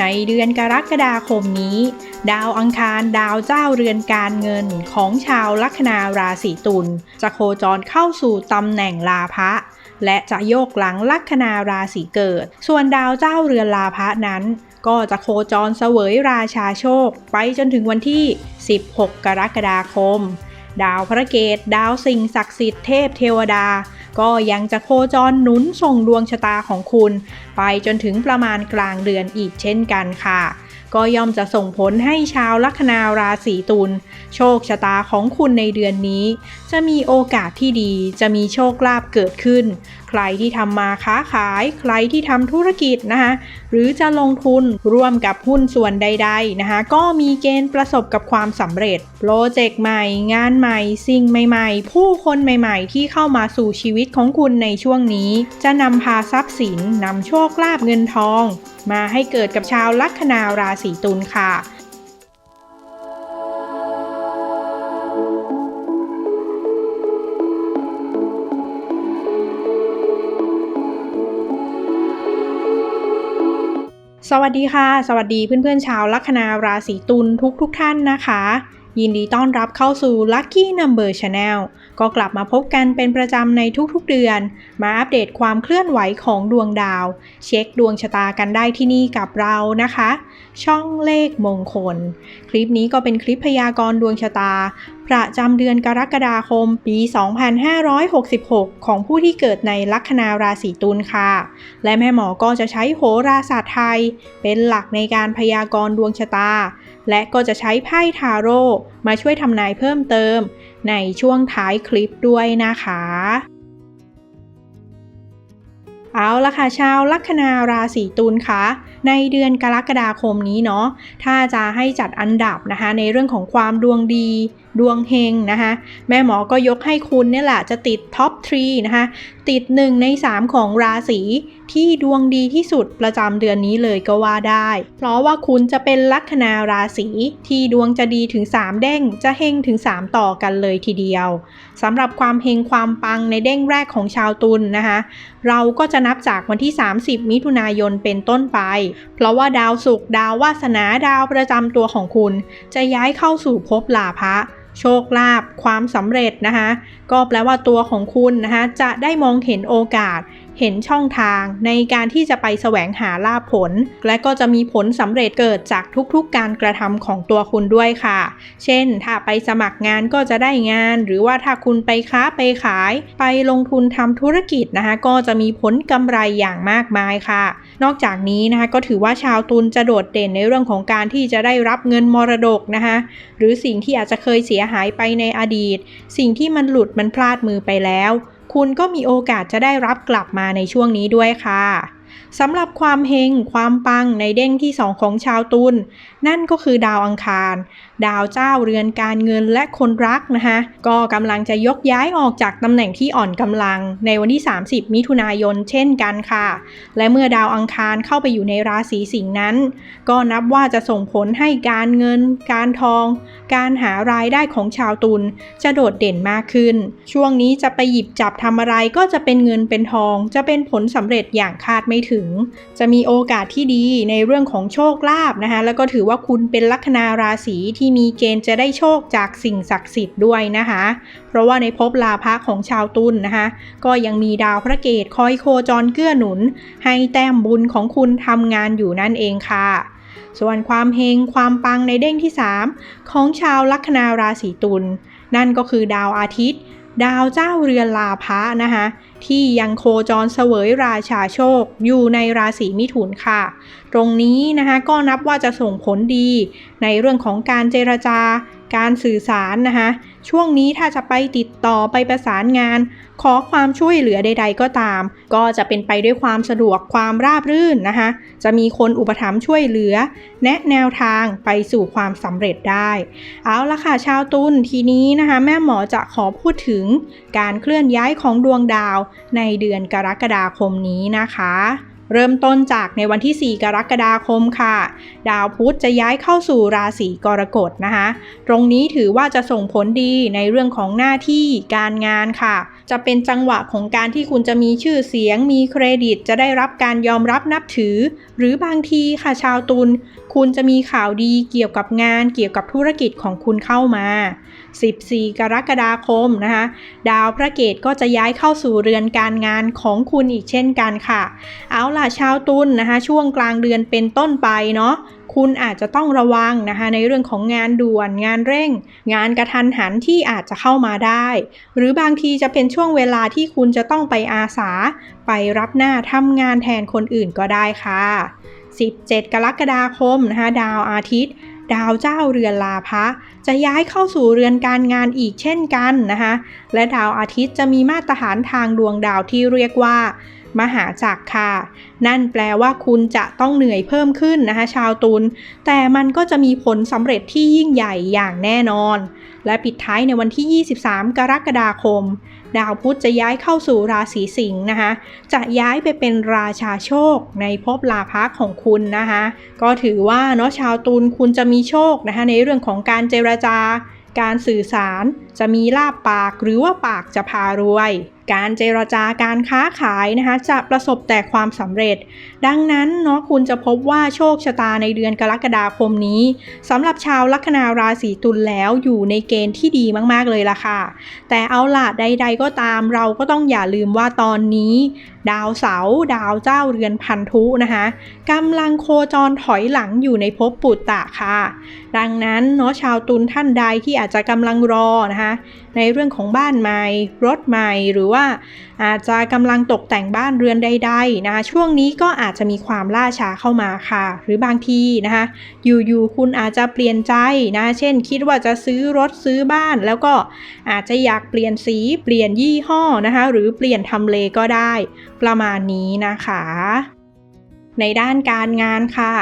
ในเดือนกรกฎาคมนี้ ดาวอังคารดาวเจ้าเรือนการเงินของชาวลัคนาราศีตุลจะโคจรเข้าสู่ตำแหน่งลาภะและจะโยกหลังลัคนาราศีเกิด ส่วนดาวเจ้าเรือนลาภะนั้น ก็จะโคจรเสวยราชาโชค ไปจนถึงวันที่ 16 กรกฎาคม ดาวพระเกต ดาวสิ่งศักดิ์สิทธิ์เทพเทวดา ก็ยังจะโคจรหนุนส่งดวงชะตาของคุณ ไปจนถึงประมาณกลางเดือนอีกเช่นกันค่ะ ก็ย่อมจะส่งผลให้ชาวลัคนาราศีตุลโชคชะตาของคุณในเดือนนี้ จะมีโอกาสที่ดีจะมีโชคลาภเกิดขึ้น ใครที่ทำมาค้าขาย ใครที่ทำธุรกิจนะคะหรือจะลงทุนร่วมกับหุ้นส่วนใดๆนะคะก็มีเกณฑ์ประสบกับความสำเร็จโปรเจกต์ใหม่ งานใหม่ สิ่งใหม่ๆ ผู้คนใหม่ๆ ที่เข้ามาสู่ชีวิตของคุณในช่วงนี้ จะนำพาทรัพย์สินนำโชคลาภเงินทอง มาให้เกิดกับชาวลัคนาราศีตุลค่ะ สวัสดีค่ะ สวัสดีเพื่อนๆชาวลัคนาราศีตุลทุกๆทท่านนะคะ ยินดีต้อนรับเข้าสู่ Lucky Number Channel ก็กลับมาพบกันเป็นประจำในทุกๆเดือน มาอัปเดตความเคลื่อนไหวของดวงดาว เช็คดวงชะตากันได้ที่นี่กับเรานะคะ ช่องเลขมงคล คลิปนี้ก็เป็นคลิปพยากรณ์ดวงชะตา ประจำเดือนกรกฎาคมปี 2566 ของผู้ที่เกิดในลัคนาราศีตุลค่ะ และแม่หมอก็จะใช้โหราศาสตร์ไทย เป็นหลักในการพยากรณ์ดวงชะตา และก็จะใช้ไพ่ทาโร่มาช่วยทำนายเพิ่มเติม ในช่วงท้ายคลิปด้วยนะคะเอาละค่ะชาวลัคนาราศีตุลคะในเดือนกรกฎาคมนี้เนาะถ้าจะให้จัดอันดับนะคะในเรื่องของความดวงดี ดวงเฮงนะคะ แม่หมอก็ยกให้คุณเนี่ยแหละจะติดท็อปทรีนะคะ ติด 1 ใน 3 ของราศีที่ดวงดีที่สุดประจำเดือนนี้เลยก็ว่าได้ เพราะว่าคุณจะเป็นลัคนาราศีที่ดวงจะดีถึง 3 เด้ง จะเฮงถึง 3 ต่อกันเลยทีเดียวสำหรับความเฮงความปังในเด้งแรกของชาวตุลนนะคะ เราก็จะนับจากวันที่ 30 มิถุนายนเป็นต้นไป เพราะว่าดาวศุกร์ดาววาสนาดาวประจำตัวของคุณ จะย้ายเข้าสู่ภพลาภะ โชคลาภความสำเร็จนะคะ ก็แปลว่าตัวของคุณนะคะจะได้มองเห็นโอกาส เห็นช่องทางในการที่จะไปแสวงหาลาภผล และก็จะมีผลสำเร็จเกิดจากทุกๆการกระทำของตัวคุณด้วยค่ะ เช่น ถ้าไปสมัครงานก็จะได้งาน หรือว่าถ้าคุณไปค้าไปขาย ไปลงทุนทำธุรกิจนะคะก็จะมีผลกำไรอย่างมากมายค่ะ นอกจากนี้นะคะก็ถือว่าชาวตุลจะโดดเด่นในเรื่องของการที่จะได้รับเงินมรดกนะคะหรือสิ่งที่อาจจะเคยเสียหายไปในอดีต สิ่งที่มันหลุดมันพลาดมือไปแล้ว คุณก็มีโอกาสจะได้รับกลับมาในช่วงนี้ด้วยค่ะ สำหรับความเฮงความปังในเด้งที่2ของชาวตุลนั่นก็คือดาวอังคาร ดาวเจ้าเรือนการเงินและคนรักนะคะก็กำลังจะยกย้ายออกจากตำแหน่งที่อ่อนกำลัง ในวันที่ 30 มิถุนายนเช่นกันค่ะ และเมื่อดาวอังคารเข้าไปอยู่ในราศีสิงห์นั้น ก็นับว่าจะส่งผลให้การเงิน การทอง การหารายได้ของชาวตุลจะโดดเด่นมากขึ้น ช่วงนี้จะไปหยิบจับทำอะไรก็จะเป็นเงินเป็นทอง จะเป็นผลสำเร็จอย่างคาดไม่ถึง จะมีโอกาสที่ดีในเรื่องของโชคลาภนะคะ แล้วก็ถือว่าคุณเป็นลัคนาราศีที่มีเกณฑ์จะได้โชคจากสิ่งศักดิ์สิทธิ์ด้วยนะคะ เพราะว่าในภพลาภะของชาวตุลนนะคะ ก็ยังมีดาวพระเกตคอยโคจรเกื้อหนุน ให้แต้มบุญของคุณทำงานอยู่นั่นเองค่ะส่วนความเฮงความปังในเด้งที่ 3 ของชาวลัคนาราศีตุล นั่นก็คือดาวอาทิตย์ ดาวเจ้าเรือนลาภะนะคะที่ยังโคจรเสวยราชาโชคอยู่ในราศีมิถุนค่ะ ตรงนี้นะคะก็นับว่าจะส่งผลดี ในเรื่องของการเจรจาการสื่อสารนะคะ ช่วงนี้ถ้าจะไปติดต่อไปประสานงาน ขอความช่วยเหลือใด ๆ ก็ตาม ก็จะเป็นไปด้วยความสะดวกความราบรื่นนะคะ จะมีคนอุปถัมภ์ช่วยเหลือ แนะแนวทางไปสู่ความสำเร็จได้ เอาละค่ะชาวตุลทีนี้นะคะ แม่หมอจะขอพูดถึงการเคลื่อนย้ายของดวงดาวในเดือนกรกฎาคมนี้นะคะ เริ่มต้นจากในวันที่ 4 กรกฎาคมค่ะ ดาวพุธจะย้ายเข้าสู่ราศีกรกฎนะคะ ตรงนี้ถือว่าจะส่งผลดีในเรื่องของหน้าที่การงานค่ะ จะเป็นจังหวะของการที่คุณจะมีชื่อเสียง มีเครดิต จะได้รับการยอมรับนับถือ หรือบางทีค่ะชาวตุล คุณจะมีข่าวดีเกี่ยวกับงานเกี่ยวกับธุรกิจของคุณเข้ามา 14 กรกฎาคมนะคะ ดาวพระเกตก็จะย้ายเข้าสู่เรือนการงานของคุณอีกเช่นกันค่ะ เอาล่ะชาวตุลนนะคะ ช่วงกลางเดือนเป็นต้นไปเนาะ คุณอาจจะต้องระวังนะคะในเรื่องของงานด่วน งานเร่ง งานกระทันหันที่อาจจะเข้ามาได้ หรือบางทีจะเป็นช่วงเวลาที่คุณจะต้องไปอาสา ไปรับหน้าทำงานแทนคนอื่นก็ได้ค่ะ 17 กรกฎาคมนะคะดาวอาทิตย์ดาวเจ้าเรือนลาภะจะย้ายเข้าสู่เรือนการงานอีกเช่นกันนะคะ และดาวอาทิตย์จะมีมาตรฐานทางดวงดาวที่เรียกว่า มหาจักรค่ะ นั่นแปลว่าคุณจะต้องเหนื่อยเพิ่มขึ้นนะคะ ชาวตุลแต่มันก็จะมีผลสำเร็จที่ยิ่งใหญ่อย่างแน่นอน และปิดท้ายในวันที่ 23 กรกฎาคม ดาวพุธจะย้ายเข้าสู่ราศีสิงห์นะคะ จะย้ายไปเป็นราชาโชคในภพลาภะของคุณนะคะ ก็ถือว่าเนาะชาวตุลคุณจะมีโชคนะคะในเรื่องของการเจรจาการสื่อสาร จะมีลาบปากหรือว่าปากจะพารวย การเจรจาการค้าขายนะคะจะประสบแต่ความสำเร็จ ดังนั้นเนาะคุณจะพบว่าโชคชะตาในเดือนกรกฎาคมนี้สำหรับชาวลัคนาราศีตุลแล้วอยู่ในเกณฑ์ที่ดีมากๆเลยล่ะค่ะ แต่เอาล่ะใด ๆ ก็ตามเราก็ต้องอย่าลืมว่าตอนนี้ ดาวเสาร์ดาวเจ้าเรือนพันธุนะคะกำลังโคจรถอยหลังอยู่ในภพปุตตะค่ะ ดังนั้นเนาะชาวตุลท่านใดที่อาจจะกำลังรอนะคะในเรื่องของบ้านใหม่รถใหม่หรือว่าอาจจะกำลังตกแต่งบ้านเรือนใดๆนะคะช่วงนี้ก็อาจจะมีความล่าช้าเข้ามาค่ะ หรือบางทีนะคะอยู่ๆคุณอาจจะเปลี่ยนใจนะเช่น คิดว่าจะซื้อรถซื้อบ้าน แล้วก็อาจจะอยากเปลี่ยนสีเปลี่ยนยี่ห้อนะคะ หรือเปลี่ยนทำเลก็ได้ ประมาณนี้นะคะ ในด้านการงานค่ะ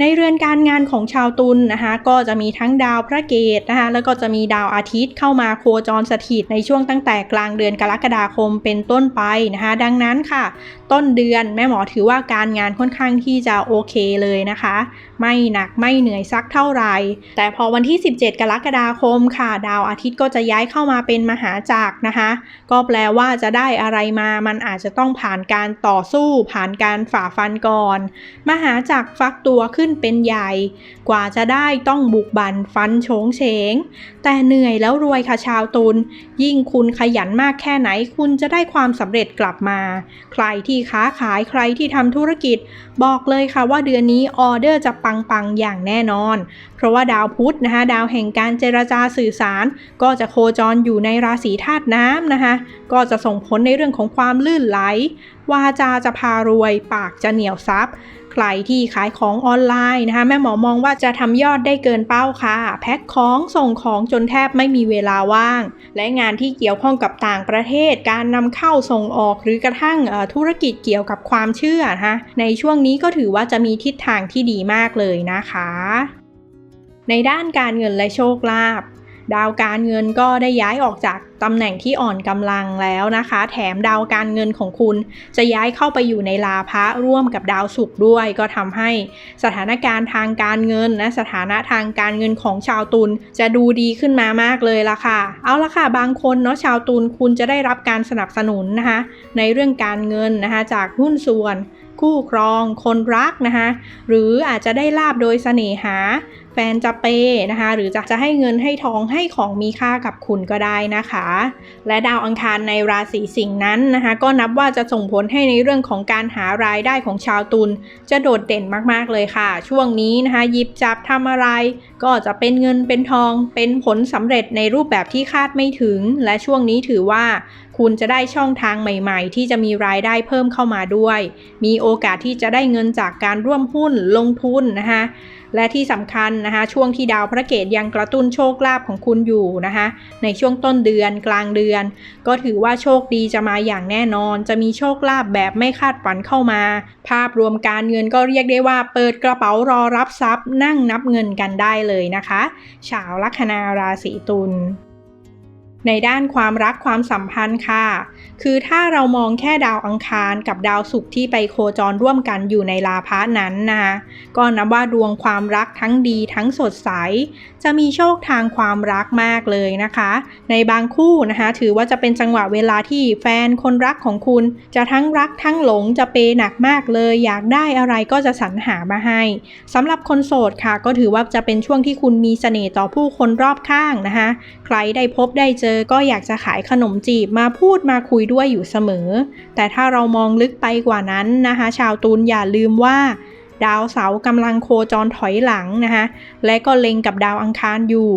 ในเรือนการงานของชาวตุลนนะคะก็จะมีทั้งดาวพระเกตนะคะแล้วก็จะมีดาวอาทิตย์เข้ามาโคจรสถิตในช่วงตั้งแต่กลางเดือนกรกฎาคมเป็นต้นไปนะคะดังนั้นค่ะต้นเดือนแม่หมอถือว่าการงานค่อนข้างที่จะโอเคเลยนะคะ ไม่หนักไม่เหนื่อยสักเท่าไหร่ แต่พอวันที่ 17 กรกฎาคมค่ะ ดาวอาทิตย์ก็จะย้ายเข้ามาเป็นมหาจักรนะคะ ก็แปลว่าจะได้อะไรมามันอาจจะต้องผ่านการต่อสู้ผ่านการฝ่าฟันก่อน มหาจักรฟักตัวขึ้นเป็นใหญ่ กว่าจะได้ต้องบุกบันฟันโฉงเฉง แต่เหนื่อยแล้วรวยค่ะชาวตุลยิ่งคุณขยันมากแค่ไหนคุณจะได้ความสำเร็จกลับมา ใครที่ค้าขายใครที่ทำธุรกิจ บอกเลยค่ะว่าเดือนนี้ออเดอร์จะปังๆ อย่างแน่นอน เพราะว่าดาวพุธนะคะดาวแห่งการเจรจาสื่อสาร ก็จะโคจรอยู่ในราศีธาตุน้ำนะคะ ก็จะส่งผลในเรื่องของความลื่นไหล วาจาจะพารวย ปากจะเหนียวซับ ใครที่ขายของออนไลน์นะคะ แม่หมอมองว่าจะทำยอดได้เกินเป้าค่ะ แพ็คของส่งของจนแทบไม่มีเวลาว่าง และงานที่เกี่ยวข้องกับต่างประเทศ การนำเข้าส่งออกหรือกระทั่งธุรกิจเกี่ยวกับความเชื่อนะคะในช่วงนี้ก็ถือว่าจะมีทิศทางที่ดีมากเลยนะคะ ในด้านการเงินและโชคลาภ ดาวการเงินก็ได้ย้ายออกจากตำแหน่งที่อ่อนกำลังแล้วนะคะ แถมดาวการเงินของคุณจะย้ายเข้าไปอยู่ในลาภะร่วมกับดาวศุกร์ด้วย ก็ทำให้สถานการณ์ทางการเงินนะสถานะทางการเงินของชาวตุลจะดูดีขึ้นมามากเลยละค่ะ เอาละค่ะบางคนเนาะชาวตุลคุณจะได้รับการสนับสนุนนะคะในเรื่องการเงินนะคะจากหุ้นส่วน คู่ครอง คนรักนะคะหรืออาจจะได้ลาบโดยเสน่หา แฟนจะเปย์นะคะ หรือจะจะให้เงินให้ทองให้ของมีค่ากับคุณก็ได้นะคะ และดาวอังคารในราศีสิงห์นั้นนะคะ ก็นับว่าจะส่งผลให้ในเรื่องของการหารายได้ของชาวตุลจะโดดเด่นมากๆเลยค่ะ ช่วงนี้นะคะหยิบจับทำอะไร ก็จะเป็นเงินเป็นทอง เป็นผลสำเร็จในรูปแบบที่คาดไม่ถึง และช่วงนี้ถือว่าคุณจะได้ช่องทางใหม่ๆ ที่จะมีรายได้เพิ่มเข้ามาด้วย มีโอกาสที่จะได้เงินจากการร่วมหุ้นลงทุนนะคะ และที่สำคัญนะคะ ช่วงที่ดาวพระเกตยังกระตุ้นโชคลาภของคุณอยู่นะคะ ในช่วงต้นเดือนกลางเดือน ก็ถือว่าโชคดีจะมาอย่างแน่นอน จะมีโชคลาภแบบไม่คาดฝันเข้ามา ภาพรวมการเงินก็เรียกได้ว่าเปิดกระเป๋ารอรับทรัพย์ นั่งนับเงินกันได้เลยนะคะ ชาวลัคนาราศีตุล ในด้านความรักความสัมพันธ์ค่ะ คือถ้าเรามองแค่ดาวอังคารกับดาวศุกร์ที่ไปโคจรร่วมกันอยู่ในลาภะนั้นนะคะก็นับว่าดวงความรักทั้งดีทั้งสดใส จะมีโชคทางความรักมากเลยนะคะ ในบางคู่นะคะถือว่าจะเป็นจังหวะเวลาที่แฟนคนรักของคุณ จะทั้งรักทั้งหลงจะเปยหนักมากเลย อยากได้อะไรก็จะสรรหามาให้สำหรับคนโสดค่ะ ก็ถือว่าจะเป็นช่วงที่คุณมีเสน่ห์ต่อผู้คนรอบข้างนะคะใครได้พบได้เจอก็อยากจะขายขนมจีบมาพูดมาคุยด้วยอยู่เสมอ แต่ถ้าเรามองลึกไปกว่านั้นนะคะ ชาวตูนอย่าลืมว่า ดาวเสาร์กำลังโคจรถอยหลังนะคะและก็เล็งกับดาวอังคารอยู่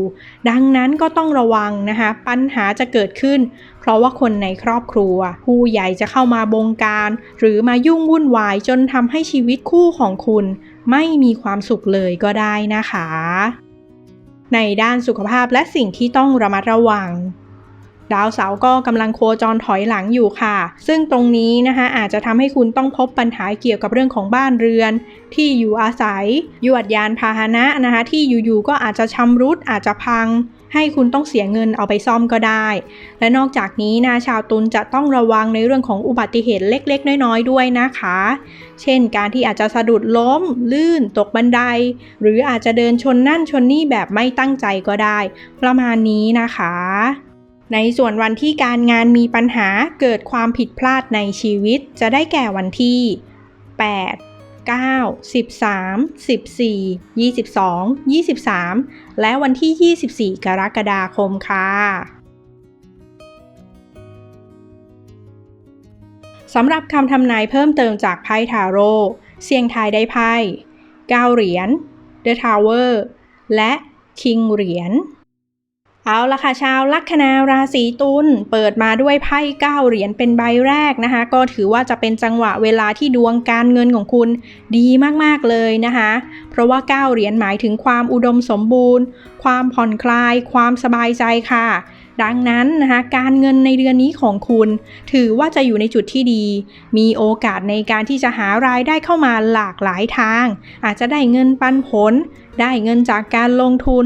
ดังนั้นก็ต้องระวังนะคะปัญหาจะเกิดขึ้น เพราะว่าคนในครอบครัว ผู้ใหญ่จะเข้ามาบงการ หรือมายุ่งวุ่นวายจนทำให้ชีวิตคู่ของคุณ ไม่มีความสุขเลยก็ได้นะคะในด้านสุขภาพและสิ่งที่ต้องระมัดระวัง ดาวเสาร์ก็กำลังโคจรถอยหลังอยู่ค่ะ ซึ่งตรงนี้นะคะอาจจะทำให้คุณต้องพบปัญหาเกี่ยวกับเรื่องของบ้านเรือน ที่อยู่อาศัย ยวดยานพาหนะนะคะที่อยู่ๆก็อาจจะชำรุดอาจจะพัง ให้คุณต้องเสียเงินเอาไปซ่อมก็ได้ และนอกจากนี้นะชาวตุลจะต้องระวังในเรื่องของอุบัติเหตุเล็ก ๆ น้อยๆด้วยนะคะ เช่น การที่อาจจะสะดุดล้ม ลื่น ตกบันได หรืออาจจะเดินชนนั่นชนนี่แบบไม่ตั้งใจก็ได้ ประมาณนี้นะคะ ในส่วนวันที่การงานมีปัญหาเกิดความผิดพลาดในชีวิตจะได้แก่วันที่ 8 9 13 14 22 23 และวันที่ 24 กรกฎาคมค่ะสำหรับคำทำนายเพิ่มเติมจากไพ่ทาโร่เสียงทายได้ไพ่9เหรียญ The Tower และ King เหรียญ เอาละค่ะชาวลัคนาราศีตุลเปิดมาด้วยไพ่เก้าเหรียญเป็นใบแรกนะคะ ก็ถือว่าจะเป็นจังหวะเวลาที่ดวงการเงินของคุณดีมากๆเลยนะคะ เพราะว่าเก้าเหรียญหมายถึงความอุดมสมบูรณ์ ความผ่อนคลาย ความสบายใจค่ะ ดังนั้นนะคะการเงินในเดือนนี้ของคุณ ถือว่าจะอยู่ในจุดที่ดี มีโอกาสในการที่จะหารายได้เข้ามาหลากหลายทาง อาจจะได้เงินปันผล ได้เงินจากการลงทุน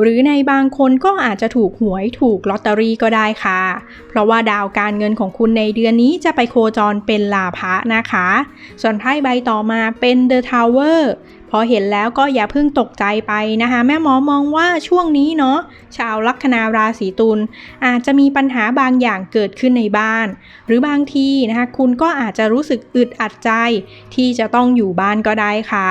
หรือในบางคนก็อาจจะถูกหวยถูกลอตเตอรี่ก็ได้ค่ะ เพราะว่าดาวการเงินของคุณในเดือนนี้จะไปโคจรเป็นลาภะนะคะ ส่วนไพ่ใบต่อมาเป็น The Tower พอเห็นแล้วก็อย่าเพิ่งตกใจไปนะคะ แม่หมอมองว่าช่วงนี้เนาะชาวลัคนาราศีตุลอาจจะมีปัญหาบางอย่างเกิดขึ้นในบ้าน หรือบางทีนะคะคุณก็อาจจะรู้สึกอึดอัดใจ ที่จะต้องอยู่บ้านก็ได้ค่ะ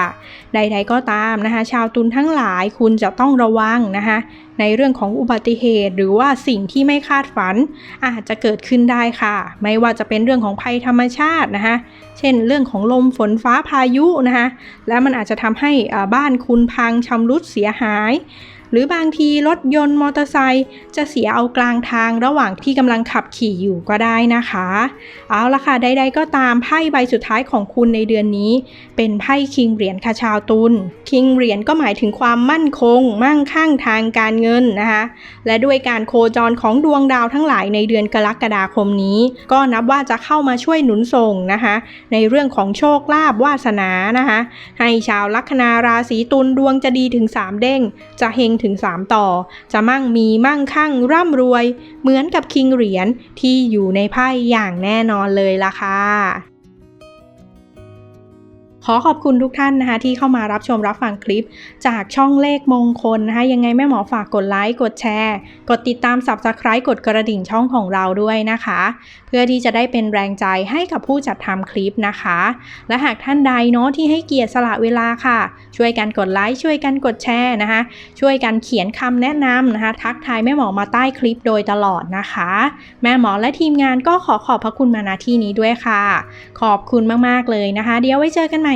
ใดๆก็ตามนะคะ ชาวตุลทั้งหลายคุณจะต้องระวังนะคะ ในเรื่องของอุบัติเหตุ หรือว่าสิ่งที่ไม่คาดฝัน อาจจะเกิดขึ้นได้ค่ะ ไม่ว่าจะเป็นเรื่องของภัยธรรมชาตินะคะ เช่น เรื่องของลมฝนฟ้าพายุนะคะ และมันอาจจะทำให้อ่าบ้านคุณพังชำรุดเสียหาย หรือบางทีรถยนต์มอเตอร์ไซค์จะเสียเอากลางทางระหว่างที่กำลังขับขี่อยู่ก็ได้นะคะ เอาละค่ะใดๆก็ตามไพ่ใบสุดท้ายของคุณในเดือนนี้ เป็นไพ่คิงเหรียญค่ะชาวตุลคิงเหรียญก็หมายถึงความมั่นคง มั่งคั่งทางการเงินนะคะและด้วยการโคจรของดวงดาวทั้งหลายในเดือนกรกฎาคมนี้ ก็นับว่าจะเข้ามาช่วยหนุนส่งนะคะในเรื่องของโชคลาภวาสนานะคะให้ชาวลัคนาราศีตุลดวงจะดีถึง 3 เด้งจะเฮงถึง3ต่อ จะมั่งมีมั่งคั่งร่ำรวย เหมือนกับคิงเหรียญที่อยู่ในไพ่อย่างแน่นอนเลยล่ะค่ะ อขอบคุณทุกท่านนะคะ ที่เข้ามารับชมรับฟังคลิป จากช่องเลขมงคลนะคะ ยังไงแม่หมอฝากกดไลค์กดแชร์ กดติดตาม Subscribe กดกระดิ่งช่องของเราด้วยนะคะ เพื่อที่จะได้เป็นแรงใจให้กับผู้จัดทำคลิปนะคะ และหากท่านใดเนาะที่ให้เกียรติสละเวลาค่ะ ช่วยกันกดไลค์ช่วยกันกดแชร์นะคะ ช่วยกันเขียนคำแนะนำนะคะ ทักทายแม่หมอมาใต้คลิปโดยตลอดนะคะ แม่หมอและทีมงานก็ขอขอบพระคุณมาณที่นี้ด้วยค่ะ ขอบคุณมากๆเลยนะคะ เดี๋ยวไว้เจอกันใหม่